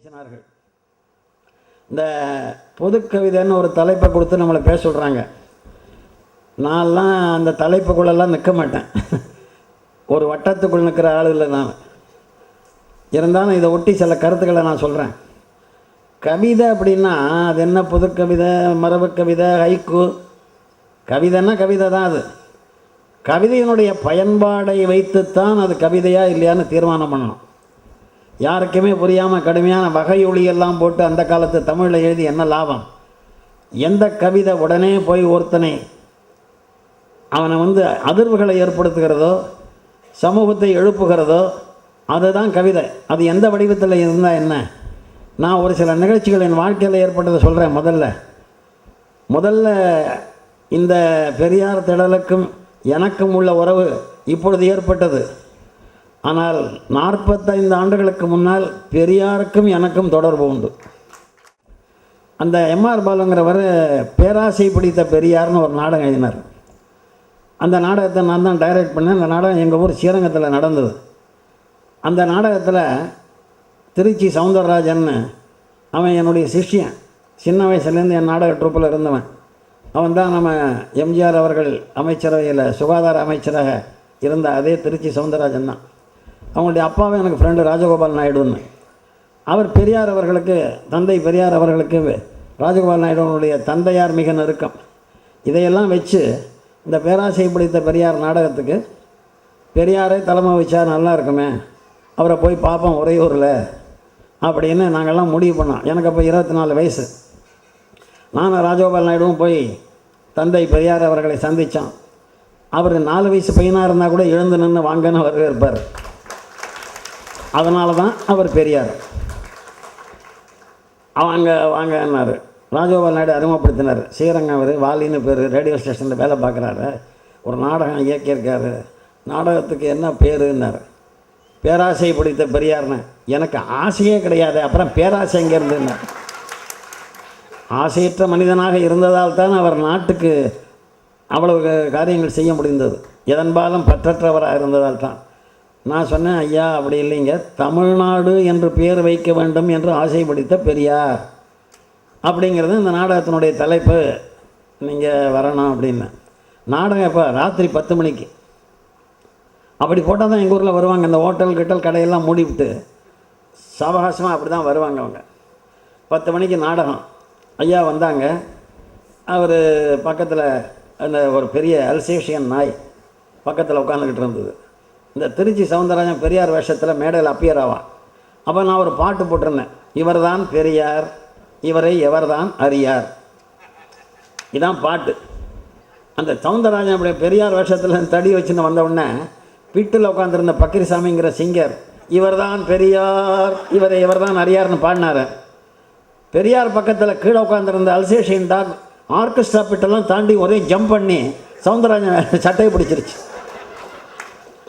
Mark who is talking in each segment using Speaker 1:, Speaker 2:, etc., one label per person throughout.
Speaker 1: பேசினார்கள். இந்த பொது கவிதைன்னு ஒரு தலைப்பை கொடுத்து நம்மளை பேச சொல்கிறாங்க நான்லாம் அந்த தலைப்புக்குள்ளெல்லாம் நிற்க மாட்டேன். ஒரு வட்டத்துக்குள் நிற்கிற ஆள் இல்லை நான். இருந்தாலும் இதை ஒட்டி சில கருத்துக்களை நான் சொல்கிறேன் கவிதை அப்படின்னா அது என்ன புது கவிதை மரபு கவிதை ஹைக்கு? கவிதைன்னா கவிதை தான் அது. கவிதையினுடைய பயன்பாடை வைத்துத்தான் அது கவிதையா இல்லையான்னு தீர்மானம் பண்ணணும். யாருக்குமே புரியாமல் கடுமையான வகையொலி எல்லாம் போட்டு அந்த காலத்து தமிழில் எழுதி என்ன லாபம்? எந்த கவிதை உடனே போய் ஒருத்தனை அவனை வந்து அதிர்வுகளை ஏற்படுத்துகிறதோ சமூகத்தை எழுப்புகிறதோ அதுதான் கவிதை. அது எந்த வடிவத்தில் இருந்தால் என்ன? நான் ஒரு சில நிகழ்ச்சிகள் என் வாழ்க்கையில் ஏற்பட்டதை சொல்கிறேன் முதல்ல. முதல்ல இந்த பெரியார் திடலுக்கும் எனக்கும் உள்ள உறவு இப்பொழுது ஏற்பட்டது. ஆனால் நாற்பத்தைந்து ஆண்டுகளுக்கு முன்னால் பெரியாருக்கும் எனக்கும் தொடர்பு உண்டு. அந்த எம்ஆர் பாலுங்கிறவர் பேராசை பிடித்த பெரியார்னு ஒரு நாடகம் எழுதினார். அந்த நாடகத்தை நான் தான் டைரக்ட் பண்ணேன். அந்த நாடகம் எங்கள் ஊர் ஸ்ரீரங்கத்தில் நடந்தது. அந்த நாடகத்தில் திருச்சி சவுந்தரராஜன் அவன் என்னுடைய சிஷ்யன். சின்ன வயசுலேருந்து என் நாடக ட்ரூப்பில் இருந்தவன். அவன் தான் நம்ம எம்ஜிஆர் அவர்கள் அமைச்சரவையில் சுகாதார அமைச்சராக இருந்த அதே திருச்சி சவுந்தரராஜன் தான். அவங்களுடைய அப்பாவே எனக்கு ஃப்ரெண்டு ராஜகோபால் நாயுடுன்னு. அவர் பெரியார் அவர்களுக்கு தந்தை பெரியார் அவர்களுக்கு ராஜகோபால் நாயுடுனுடைய தந்தையார் மிக நெருக்கம். இதையெல்லாம் வச்சு இந்த பேராசை பிடித்த பெரியார் நாடகத்துக்கு பெரியாரே தலைமை வச்சா நல்லா இருக்குமே அவரை போய் பார்ப்போம் உறையூரில் அப்படின்னு நாங்கள்லாம் முடிவு பண்ணோம். எனக்கு அப்போ இருபத்தி நாலு வயசு. நானும் ராஜகோபால் நாயுடுவும் போய் தந்தை பெரியார் அவர்களை சந்தித்தோம் அவர் நாலு வயசு பையனாக இருந்தால் கூட எழுந்து நின்று வாங்கன்னு வரவேற்பார் அதனால தான் அவர் பெரியார். அவங்க வாங்கன்னாரு ராஜகோபால் நாயுடு அறிமுகப்படுத்தினார். ஸ்ரீரங்கம் அவர் வாலின்னு பேர் ரேடியோ ஸ்டேஷனில் வேலை பார்க்குறாரு. ஒரு நாடகம் இயக்கியிருக்காரு நாடகத்துக்கு என்ன பேருன்னார்? பேராசை பிடித்த பெரியார்னு. எனக்கு ஆசையே கிடையாது. அப்புறம் பேராசை எங்கேருந்துன்னு ஆசையற்ற மனிதனாக இருந்ததால் தான் அவர் நாட்டுக்கு அவ்வளவு காரியங்கள் செய்ய முடிந்தது. எதன்பாலும் பற்றற்றவராக இருந்ததால் தான். நான் சொன்னேன் ஐயா அப்படி இல்லைங்க. தமிழ்நாடு என்று பெயர் வைக்க வேண்டும் என்று ஆசைப்படுத்த பெரியார். அப்படிங்கிறது இந்த நாடகத்தினுடைய தலைப்பு. நீங்கள் வரணும் அப்படின்னு. நாடகம் இப்போ ராத்திரி பத்து மணிக்கு. அப்படி போட்டால் தான் எங்கள் ஊரில் வருவாங்க. இந்த ஹோட்டல் கிட்டல் கடையெல்லாம் மூடிவிட்டு சாவகாசமாக அப்படி தான் வருவாங்க அவங்க. பத்து மணிக்கு நாடகம். ஐயா வந்தாங்க. அவர் பக்கத்தில் அந்த ஒரு பெரிய அல்சேஷியன் நாய் பக்கத்தில் உட்காந்துக்கிட்டு இருந்தது. இந்த திருச்சி சவுந்தரராஜன் பெரியார் வேஷத்தில் மேடையில் அப்பியர் ஆவான் அப்போ நான் ஒரு பாட்டு போட்டிருந்தேன். இவர் தான் பெரியார் இவரை எவர்தான் அறியார். இதான் பாட்டு. அந்த சவுந்தரராஜன் அப்படி பெரியார் வேஷத்தில் தடி வச்சுன்னு வந்த உடனே வீட்டில் உட்காந்துருந்த பக்கிரிசாமிங்கிற சிங்கர் இவர்தான் பெரியார் இவரை இவர்தான் அறியார்னு பாடினார். பெரியார் பக்கத்தில் கீழே உட்காந்துருந்த அல்சேஷியன் டாக் ஆர்கெஸ்ட்ரா பிட்டெல்லாம் தாண்டி ஒரே ஜம்ப் பண்ணி சவுந்தரராஜன் சட்டையை பிடிச்சிருச்சு.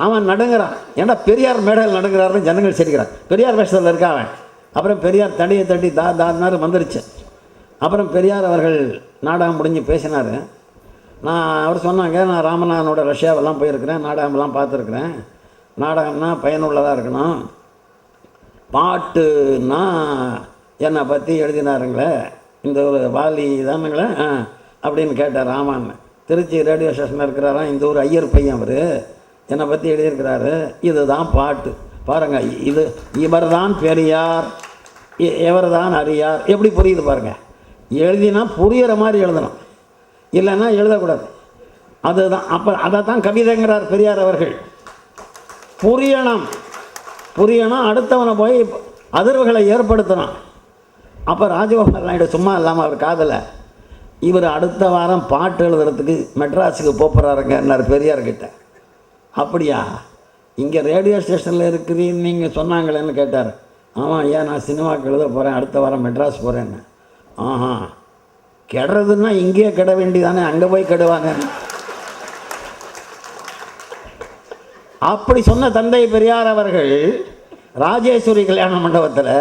Speaker 1: அவன் நடுங்கிறான். ஏன்னா பெரியார் மேடையில் நடுங்கிறாருன்னு ஜனங்கள் சிரிக்கிறான் பெரியார் வேஷத்தில் இருக்கா அவன். அப்புறம் பெரியார் தடியை தட்டி தா தான்னாரு வந்துருச்சு. அப்புறம் பெரியார் அவர்கள் நாடகம் முடிஞ்சு பேசினார். நான் அவர் சொன்னாங்க நான் ராமநாதனோட ரஷ்யாவெல்லாம் போயிருக்கிறேன் நாடகம்லாம் பார்த்துருக்குறேன். நாடகம்னா பயனுள்ளதாக இருக்கணும். பாட்டுன்னா என்னை பற்றி எழுதினாருங்களே இந்த ஒரு வாலி தானுங்களே ஆ அப்படின்னு கேட்டார் ராமான் திருச்சி ரேடியோ ஸ்டேஷனில் இருக்கிறாராம் இந்த ஒரு ஐயர் பையன் அவர். என்னை பற்றி எழுதியிருக்கிறாரு. இதுதான் பாட்டு. பாருங்கள் இது இவர் தான் பெரியார். இவர் தான் அறியார் எப்படி புரியுது பாருங்கள் எழுதினா புரியிற மாதிரி எழுதணும். இல்லைன்னா எழுதக்கூடாது. அதுதான் அப்போ அதை தான் கவிதைங்கிறார் பெரியார் அவர்கள். புரியணும். புரியணும் அடுத்தவனை போய் அதிர்வுகளை ஏற்படுத்தணும். அப்போ ராஜகோபால் நாயுடு சும்மா இல்லாமல் அவர் காதலை. இவர் அடுத்த வாரம் பாட்டு எழுதுறதுக்கு மெட்ராஸுக்கு போகிறாருங்கன்னார் பெரியார்கிட்ட. அப்படியா? இங்கே ரேடியோ ஸ்டேஷனில் இருக்கிறீன்னு நீங்கள் சொன்னாங்களேன்னு கேட்டார். ஆமாம் ஐயா நான் சினிமாவுக்கு எழுத போகிறேன் அடுத்த வாரம் மெட்ராஸ் போகிறேன்னு ஆஹா கெடுறதுன்னா இங்கேயே கெட வேண்டிதானே அங்கே போய் கெடுவாங்க அப்படி சொன்ன தந்தை பெரியார் அவர்கள் ராஜேஸ்வரி கல்யாண மண்டபத்தில்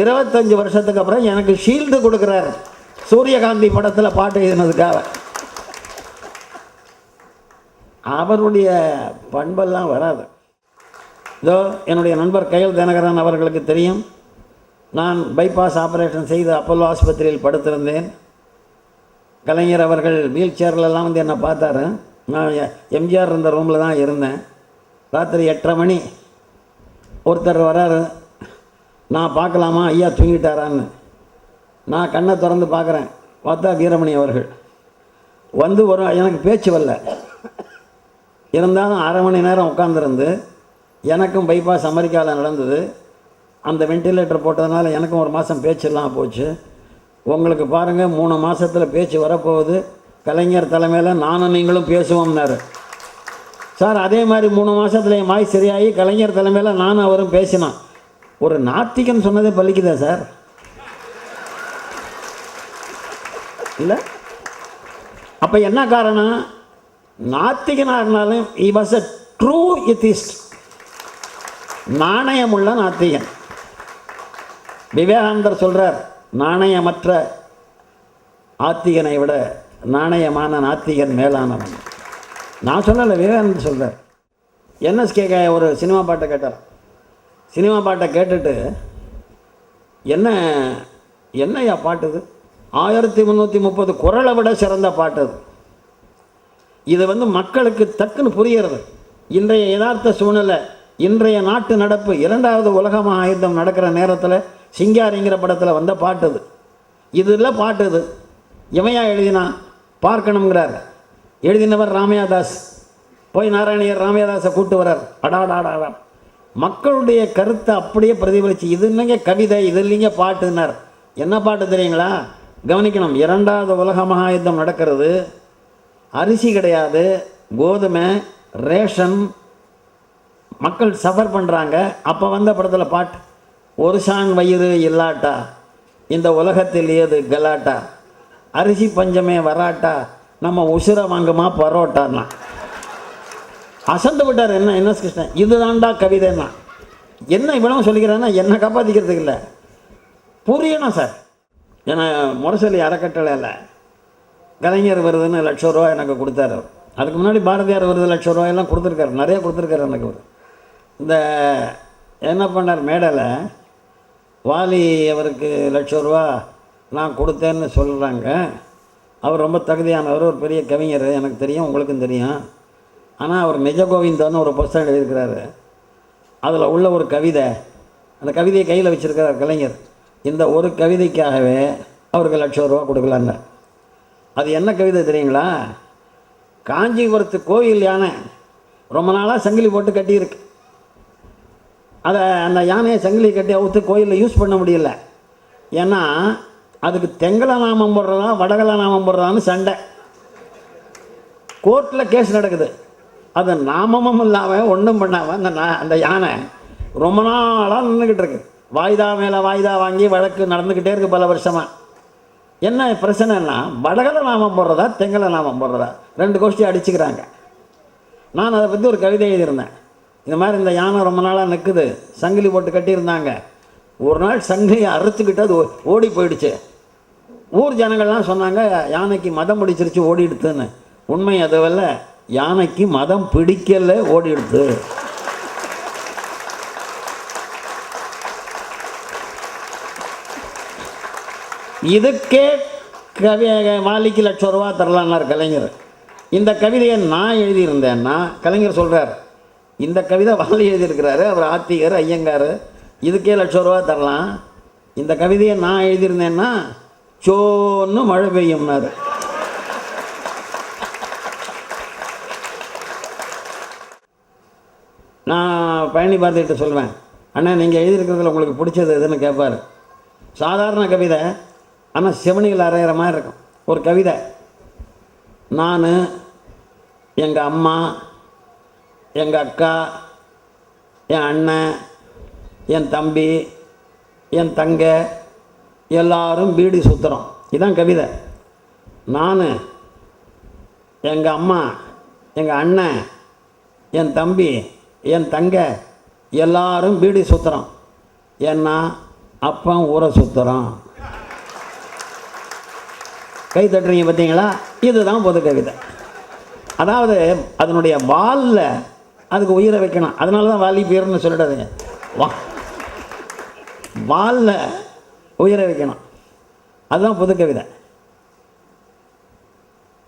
Speaker 1: இருபத்தஞ்சு வருஷத்துக்கு அப்புறம் எனக்கு ஷீல்டு கொடுக்குறாரு. சூரியகாந்தி படத்தில் பாட்டு எழுதினதுக்காக. அவருடைய பண்பெல்லாம் வராது. இதோ என்னுடைய நண்பர் கையல் தினகரன் அவர்களுக்கு தெரியும். நான் பைபாஸ் ஆப்ரேஷன் செய்து அப்போலோ ஆஸ்பத்திரியில் படுத்திருந்தேன். கலைஞர் அவர்கள் வீல் சேர்லலாம் வந்து என்னை பார்த்தாரு. நான் எம்ஜிஆர் இருந்த ரூமில் தான் இருந்தேன். ராத்திரி எட்டரை மணி. ஒருத்தர் வராரு. நான் பார்க்கலாமா? ஐயா தூங்கிட்டாரான்னு. நான் கண்ணை திறந்து பார்க்குறேன். பார்த்தா வீரமணி அவர்கள். வந்து ஒரு எனக்கு பேச்சு வரல. இருந்தாலும் அரை மணி நேரம் உட்காந்துருந்து எனக்கும் பைபாஸ் அமெரிக்காவில் நடந்தது. அந்த வென்டிலேட்டர் போட்டதுனால எனக்கும் ஒரு மாதம் பேச்செல்லாம் போச்சு. உங்களுக்கு பாருங்கள் மூணு மாதத்தில் பேச்சு வரப்போகுது. கலைஞர் தலைமையில் நானும் நீங்களும் பேசுவோம்னாரு. சார் அதே மாதிரி மூணு மாதத்துல என் வாய் சரியாகி கலைஞர் தலைமையில் நானும் அவரும் பேசினோம். ஒரு நாத்திகன் சொன்னதே பலிக்குதா சார். இல்லை? அப்போ என்ன காரணம்? நாத்திகனாக இருந்தாலும் இ வாஸ் அ ட்ரூ இத்திஸ்ட் நாணயமுள்ள நாத்திகன். விவேகானந்தர் சொல்கிறார் நாணயமற்ற ஆத்திகனை விட நாணயமான நாத்திகன் மேலானவன். நான் சொல்லலை விவேகானந்தர் சொல்கிறார் என்எஸ்கே ஒரு சினிமா பாட்டை கேட்டார் சினிமா பாட்டை கேட்டுட்டு என்ன என்னையா பாட்டு இது? ஆயிரத்தி முந்நூற்றி முப்பது குரலை விட சிறந்த பாட்டு அது. இது வந்து மக்களுக்கு டக்குன்னு புரிகிறது. இன்றைய யதார்த்த சூழ்நிலை இன்றைய நாட்டு நடப்பு இரண்டாவது உலக மகாயுத்தம் நடக்கிற நேரத்தில் சிங்காரிங்கிற படத்தில் வந்த பாட்டு இது பாட்டுது பாட்டு இது இமையா எழுதினா? பார்க்கணுங்கிறார் எழுதினவர் ராமையாதாஸ். போய் நாராயணியர் ராமையாதாஸை கூட்டு வர்றார். அடாடாடாடா மக்களுடைய கருத்தை அப்படியே பிரதிபலிச்சு இது இல்லைங்க கவிதை இது இல்லைங்க பாட்டுன்னார். என்ன பாட்டு தெரியுங்களா? கவனிக்கணும். இரண்டாவது உலக மகாயுத்தம் நடக்கிறது அரிசி கிடையாது கோதுமை ரேஷன் மக்கள் சஃபர் பண்ணுறாங்க அப்போ வந்த படத்தில் பாட்டு ஒரு சாங் வயிறு இல்லாட்டா இந்த உலகத்தில் ஏது கலாட்டா அரிசி பஞ்சமே வராட்டா நம்ம உசுரை வாங்குமா பரோட்டான்னா? அசந்து விட்டார் என்ன என்ன கிருஷ்ணன் இதுதான்டா கவிதைன்னா. என்ன இவ்வளவு சொல்லிக்கிறேன்னா என்னை காப்பாற்றிக்கிறதுக்கு இல்லை. புரியணும் சார். ஏன்னா முரசொலி அறக்கட்டளையில் கலைஞர் விருதுன்னு லட்ச ரூபா எனக்கு கொடுத்தாரு அவர். அதுக்கு முன்னாடி பாரதியார் விருது லட்ச ரூபாயெல்லாம் கொடுத்துருக்காரு. நிறைய கொடுத்துருக்காரு எனக்கு அவர். இந்த என்ன பண்ணார் மேடையில்? வாலி அவருக்கு லட்ச ரூபா நான் கொடுத்தேன்னு சொல்கிறாங்க அவர் ரொம்ப தகுதியானவர் ஒரு பெரிய கவிஞர் எனக்கு தெரியும் உங்களுக்கும் தெரியும். ஆனால் அவர் நிஜ கோவிந்தான்னு ஒரு புஸ்தகம் எழுதியிருக்கிறாரு. அதில் உள்ள ஒரு கவிதை அந்த கவிதையை கையில் வச்சுருக்கிறார் கலைஞர். இந்த ஒரு கவிதைக்காகவே அவருக்கு லட்சம் ரூபா கொடுக்கலான்னு அது என்ன கவிதை தெரியுங்களா? காஞ்சிபுரத்து கோயில் யானை ரொம்ப நாளாக சங்கிலி போட்டு கட்டியிருக்கு. அதை அந்த யானையை சங்கிலி கட்டி அவுத்து கோயிலில் யூஸ் பண்ண முடியல. ஏன்னா அதுக்கு தெங்கல நாமம் போடுறதா வடகல நாமம் போடுறதான்னு சண்டை. கோர்ட்டில் கேஸ் நடக்குது. அது நாமமும் இல்லாமல் ஒன்றும் பண்ணாமல் அந்த நா அந்த யானை ரொம்ப நாளாக நின்றுக்கிட்டு இருக்கு. வாய்தா மேலே வாய்தா வாங்கி வழக்கு நடந்துக்கிட்டே இருக்குது பல வருஷமாக என்ன பிரச்சனைன்னா வடகலை நாமம் போடுறதா தெங்கலை நாமம் போடுறதா? ரெண்டு கோஷ்டி அடிச்சுக்கிறாங்க. நான் அதை பற்றி ஒரு கவிதை எழுதியிருந்தேன். இந்த மாதிரி இந்த யானை ரொம்ப நாளாக நிற்குது சங்கிலி போட்டு கட்டியிருந்தாங்க. ஒரு நாள் சங்கிலியை அறுத்துக்கிட்டு அது ஓ- ஓடி போயிடுச்சு. ஊர் ஜனங்கள்லாம் சொன்னாங்க யானைக்கு மதம் பிடிச்சிருச்சு ஓடிடுத்துன்னு. உண்மை அதுவல்ல யானைக்கு மதம் பிடிக்கல ஓடிடுத்து. இதுக்கே கவி மாலிக்கு லட்சம் ரூபா தரலான்னார் கலைஞர். இந்த கவிதையை நான் எழுதியிருந்தேன்னா கலைஞர் சொல்கிறார் இந்த கவிதை வாலி எழுதியிருக்கிறாரு அவர் ஆத்திகர் ஐயங்கார் இதுக்கே லட்சம் ரூபா தரலாம். இந்த கவிதையை நான் எழுதியிருந்தேன்னா சோன்னு மழை பெய்யும்னாரு. நான் பழனி பார்த்துக்கிட்டு சொல்லுவேன் அண்ணா நீங்கள் எழுதியிருக்கிறதுல உங்களுக்கு பிடிச்சது எதுன்னு கேட்பார் சாதாரண கவிதை ஆனால் சிவனிகள் அரைகிற மாதிரி இருக்கும். ஒரு கவிதை. நான் எங்கள் அம்மா எங்கள் அக்கா என் அண்ணன் என் தம்பி என் தங்க எல்லாரும் பீடி சுற்றுறோம் இதுதான் கவிதை. நான் எங்கள் அம்மா எங்கள் அண்ணன் என் தம்பி என் தங்க எல்லாரும் பீடி சுற்றுறோம் ஏன்னா அப்பன் ஊரை சுற்றுறோம் கை தட்டுறீங்க பார்த்தீங்களா? இதுதான் பொது கவிதை. அதாவது அதனுடைய வாலில் அதுக்கு உயிரை வைக்கணும். அதனால தான் வாலி பேர்னு சொல்லிடாதீங்க. வா. வாலில் உயிரை வைக்கணும். அதுதான் பொது கவிதை.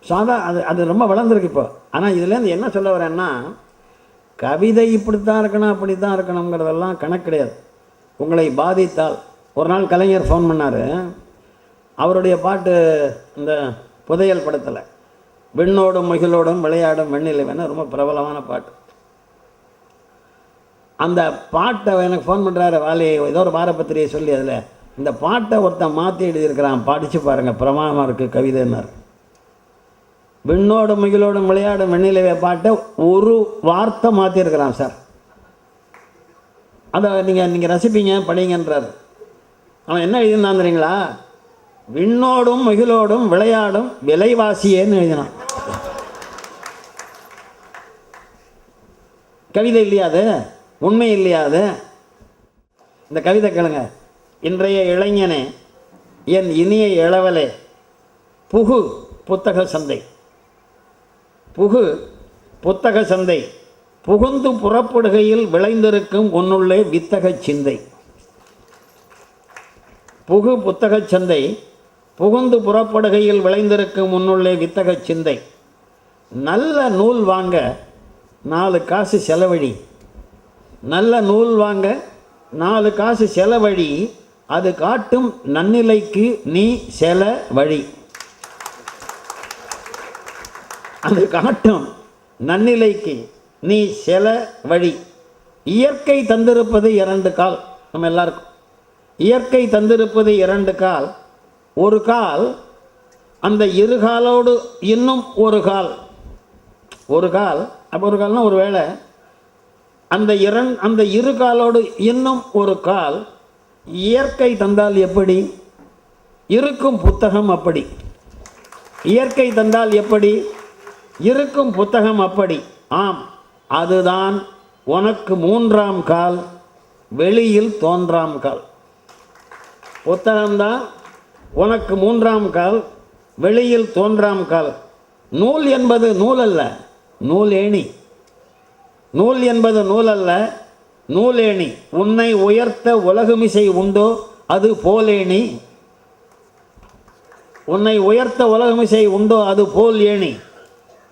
Speaker 1: சாதா அது அது ரொம்ப வளர்ந்துருக்கு இப்போ. ஆனால் இதுலேருந்து என்ன சொல்ல வரேன்னா கவிதை இப்படி தான் இருக்கணும் அப்படி தான் இருக்கணுங்கிறதெல்லாம் கணக்கு கிடையாது. உங்களை பாதித்தால். ஒரு நாள் கலைஞர் ஃபோன் பண்ணார். அவருடைய பாட்டு இந்த புதையல் படத்தில் விண்ணோடும் மகிழோடும் விளையாடும் வெண்ணிலவேன்னு ரொம்ப பிரபலமான பாட்டு. அந்த பாட்டை எனக்கு ஃபோன் பண்ணுறாரு வாலி ஏதோ ஒரு வாரப்பத்திரியை சொல்லி அதில் இந்த பாட்டை ஒருத்தன் மாற்றி எழுதியிருக்கிறான் படித்து பாருங்கள் பிரமாணமாக இருக்குது கவிதைன்னார். விண்ணோடும் மகிழோடும் விளையாடும் வெண்ணிலவே பாட்டை ஒரு வார்த்தை மாற்றிருக்கிறான் சார். அதை நீங்கள் நீங்கள் ரசிப்பீங்க படிங்கன்றார். அவன் என்ன எழுதியிருந்தான் தெரியுங்களா? விண்ணோடும் மகிழோடும் விளையாடும் விலைவாசியேன்னு எழுதினான். கவிதை இல்லையா அது உண்மை இல்லையா அது இந்த கவிதை கேளுங்க. இன்றைய இளைஞனே என் இனிய இளவலே புகு புத்தக சந்தை. புகு புத்தக சந்தை. புகுந்து புறப்படுகையில் விளைந்திருக்கும் உன்னுள்ளே வித்தகச் சிந்தை. புகு புத்தகச் சந்தை புகுந்து புறப்படுகையில் விளைந்திருக்கும் முன்னுள்ளே வித்தக சிந்தை. நல்ல நூல் வாங்க நாலு காசு செலவழி. நல்ல நூல் வாங்க நாலு காசு செலவழி அது காட்டும் நன்னிலைக்கு நீ செல வழி அது காட்டும் நன்னிலைக்கு நீ செல வழி இயற்கை தந்திருப்பது இரண்டு கால் நம்ம எல்லாருக்கும். இயற்கை தந்திருப்பது இரண்டு கால் ஒரு கால் அந்த இரு காலோடு இன்னும் ஒரு கால். ஒரு கால் அப்போ ஒரு கால்னால் ஒரு வேளை. அந்த இரண் அந்த இரு காலோடு இன்னும் ஒரு கால். இயற்கை தந்தால் எப்படி? இருக்கும் புத்தகம் அப்படி. இயற்கை தந்தால் எப்படி? இருக்கும் புத்தகம் அப்படி. ஆம் அதுதான் உனக்கு மூன்றாம் கால் வெளியில் தோன்றாம் கால். புத்தகம்தான் உனக்கு மூன்றாம் கால் வெளியில் தோன்றாம் கால். நூல் என்பது நூல் அல்ல நூல் ஏணி. நூல் என்பது நூல் அல்ல நூலேணி உன்னை உயர்த்த உலகுமிசை உண்டோ அது போலேணி உன்னை உயர்த்த உலகுமிசை உண்டோ அது போல் ஏணி.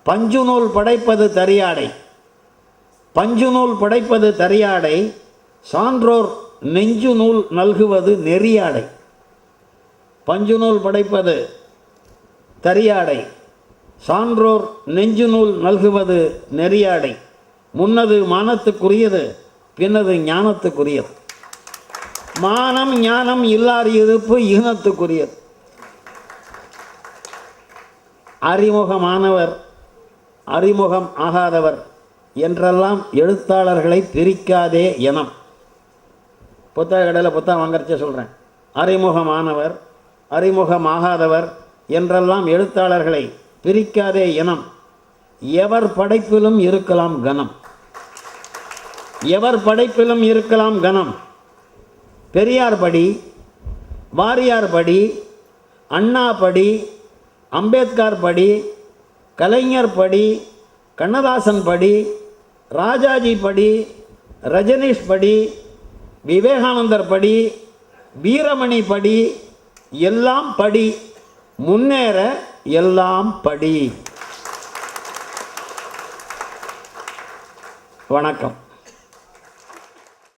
Speaker 1: பஞ்சு நூல் படைப்பது தரியாடை. பஞ்சு நூல் படைப்பது தரியாடை. சான்றோர் நெஞ்சு நூல் நல்குவது நெறியாடை. பஞ்சு நூல் படைப்பது தரியாடை. சான்றோர் நெஞ்சு நூல் நல்குவது நெறியாடை. முன்னது மானத்துக்குரியது பின்னது ஞானத்துக்குரியது. மானம் ஞானம் இல்லாத இருப்பு ஈனத்துக்குரியது அறிமுகமானவர் அறிமுகம் ஆகாதவர் என்றெல்லாம் எழுத்தாளர்களை பிரிக்காதே இனம். புத்தக கடையில் புத்தகம் வாங்கறச்சே சொல்கிறேன் அறிமுகமானவர் அறிமுகமாகாதவர் என்றெல்லாம் எழுத்தாளர்களை பிரிக்காதே இனம். எவர் படைப்பிலும் இருக்கலாம் கனம். எவர் படைப்பிலும் இருக்கலாம் கனம். பெரியார் படி வாரியார் படி அண்ணா படி அம்பேத்கர் படி கலைஞர் படி கண்ணதாசன் படி ராஜாஜி படி ரஜினிஷ் படி விவேகானந்தர் படி வீரமணி படி எல்லாம் படி. முன்னேற எல்லாம் படி. வணக்கம்.